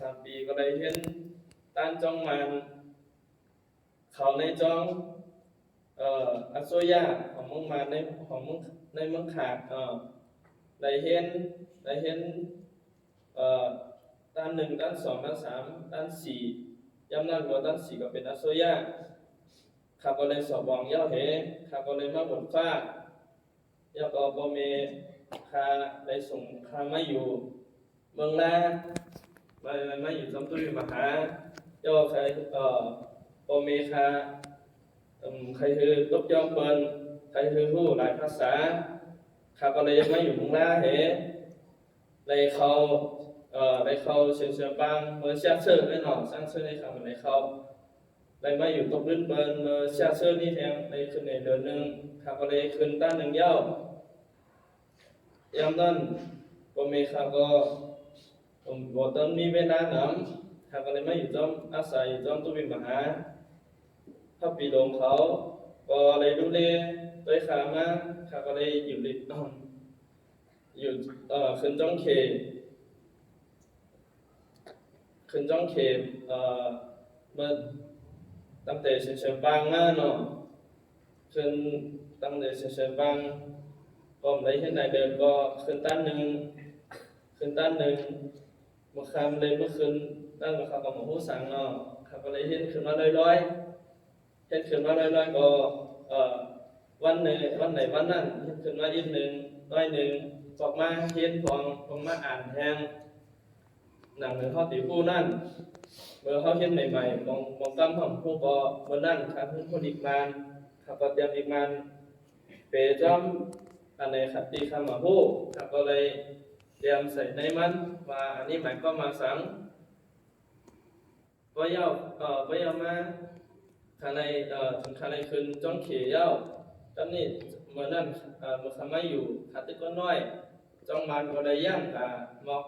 สามปีก็เลยเห็นต้านจ้องมันเขาในจ้องเอ่ออัโซยาของมึงมาในของมึงในมืองขาดเอ่อได้เห็นได้เห็นเอ่อด้านหนึ่งด้านสองด้านสามด้านสี่ย้ำด้านหัวด้านสี่ก็เป็นอัโซยาข้าก็เลยสอบบองเย่าเหข้าก็เลยมาบนฟ้าย่าก็บ่มีข้าได้ส่งข้ามาอยู่ เมืองลา มามาอยู่จำตุยมหาเจ้าใครเอ่อบ่มีข้าอืมใครคือตบยอมเปินใครคือผู้หลายภาษาข้าก็เลยไมาอยู่เมืองลาเหเลยเขาเอ่อเลยเขาเชียงเชียงบางเมื่อเชียงเชิงแน่นอนสร้างเชิงในคำเลยเขาเลยมาอยู่ตบลื่นเปิ้นเมื่อเชียงเชิงนี่แทงเลยขึ้นในเดือนหนึ่งข้าก็เลยขึ้นด้านหนึ่งเย้ายามนั้นบ่มีข้าก็ ผมบอกตอนนี้เวลาหนำข้าก็เลยมาอยู่จอมอาศัยอยู่จอมตุวิมหาพระปีหลงเขาก็เลยดูแลตัวขามาขาก็เลยอยู่ริมอยู่เอ่อขึ้นจ้องเขตขึ้นจ้องเขตเอ่อเมื่อตั้งแต่เฉียงบางมาเนาะขึ้นตั้งแต่เฉียงบางก็ไม่เห็นไหนเดินก็ขึ้นต้นหนึ่งขึ้นต้นหนึ่ง เมื่อคืนเลยเมื่อคืนตั้งแต่เขากับหมอผู้สั่งเนาะเขาก็เลยเห็นขึ้นมาลอยๆเห็นขึ้นมาลอยๆก็เอ่อวันหนวันไหนวันนั้นเห็นขึ้นมาอีกหนึ่งร้อยหนึ่งออกมาเห็นของของมาอ่านแทงหนังหนึ่งเขาตีผู้นั่นเมื่อเขาเห็นใหม่ๆมองมองตั้มของผู้ก็เมื่อนั่นครับผู้คนอีกมานเขาก็เตรียมอีกมานเปรจอมอันไหนขัดตีคำมาผู้เขาก็เลย เตรียมใส่ในมันว่าอันนี้หมายก็มาสังก็ย่อเอ่อก็ย่อมาข้างในเอ่อถึงข้างในคืนจ้องเขียวตอนนี้เมื่อนั้นเอ่อมื่อคำไม่อยู่ขัดตึกก็น้อยจ้องมันก็ได้ย่างกะมอก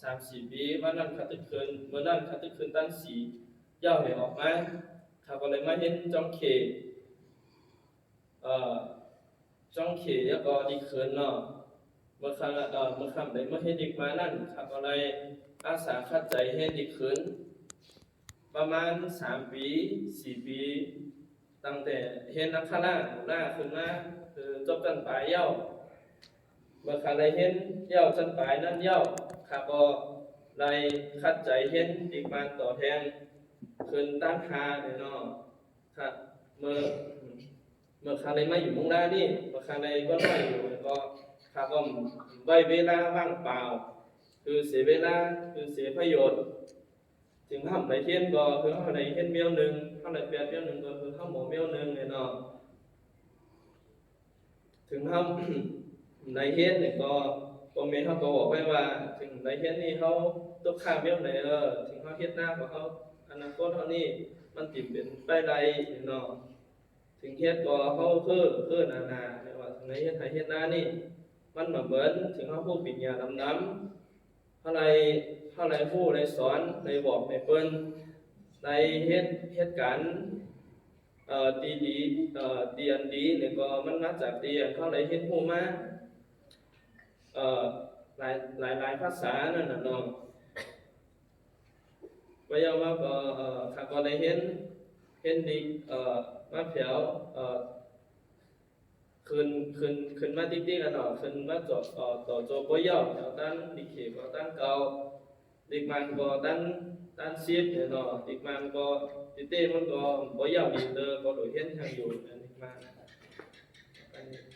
สามสี่ปีวันนั้นขัดตึกคืนเมื่อนั้นขัดตึกคืนตั้งสี่เย่อให้ออกมาเขาก็เลยมาเห็นจ้องเขียวเอ่อจ้องเขียวก็ดีคืนเนาะ เมื่อครั้งเอ่อเมื่อคำใดเมื่อเฮ็ดอีกมานั่นครับก็เลยอาสาคัดใจเฮ็ดอีกขึ้น ประมาณสามปีสี่ปี ตั้งแต่เฮ็ดนักขล่าหน้าขึ้นมาคือจบจันปลายเย้าเมื่อครั้งใดเฮ็ดเย้าจันปลายนั่นเย้าครับก็เลยคัดใจเฮ็ดอีกมาต่อแทนขึ้นตั้งคาเนี่ยเนาะครับเมื่อเมื่อครั้งใดมาอยู่มุงดานี่เมื่อครั้งใดก็น้อยู่ก็ ครับผมไว้เวลาว่างเปล่า คือเสียเวลาคือเสียประโยชน์ถึงทำในเทียนก็คือเขาในเทียนเมียวหนึ่งเขาในเปียเมียวหนึ่งก็คือเขาหมูเมียวหนึ่งเนี่ยเนาะถึงทำในเทียนเนี่ยก็ก็มีเขาก็บอกไว้ว่า ถึงในเทียนนี่เขาตกข้าเมียวไหนเออถึงเขาเทียนหน้าของเขาอนาคตเขานี่มันติดเป็นไปใดเนาะถึงเทียนก็เขาคือคือนานาเนี่ยว่าถึงในเทียนไทยเทียนหน้านี่ มันมาเหมือนถึงเขาพูดปิญญาดำน้ำเท่าไรเท่าไรผู้ไรสอนในบอกในเปิ้นในเฮ็ดเฮ็ดการเอ่อดีดีเอ่อดีอันดีเนี่ยก็มันมาจากเดีอันเท่าไรเฮ็ดผู้มาเอ่อหลายหลายหลายภาษานั่นน่ะเนาะก็ยาว่าก็เอ่อข้าก็ได้เห็นเห็นดีเอ่อมาเผียวเอ่อ คืนคืนคืนมาติ๊กติ๊กกันเนาะขึ้นมาจอดต่อโจบยาวเอาตั้งดิเขก็ตั้งเก่าดิกมันก็ตั้งตั้งซีดเนาะดิกมันก็ติเต้มันก็บ่ยาวดีเตอร์ก็โดยเห็นทางอยู่อันนี้มา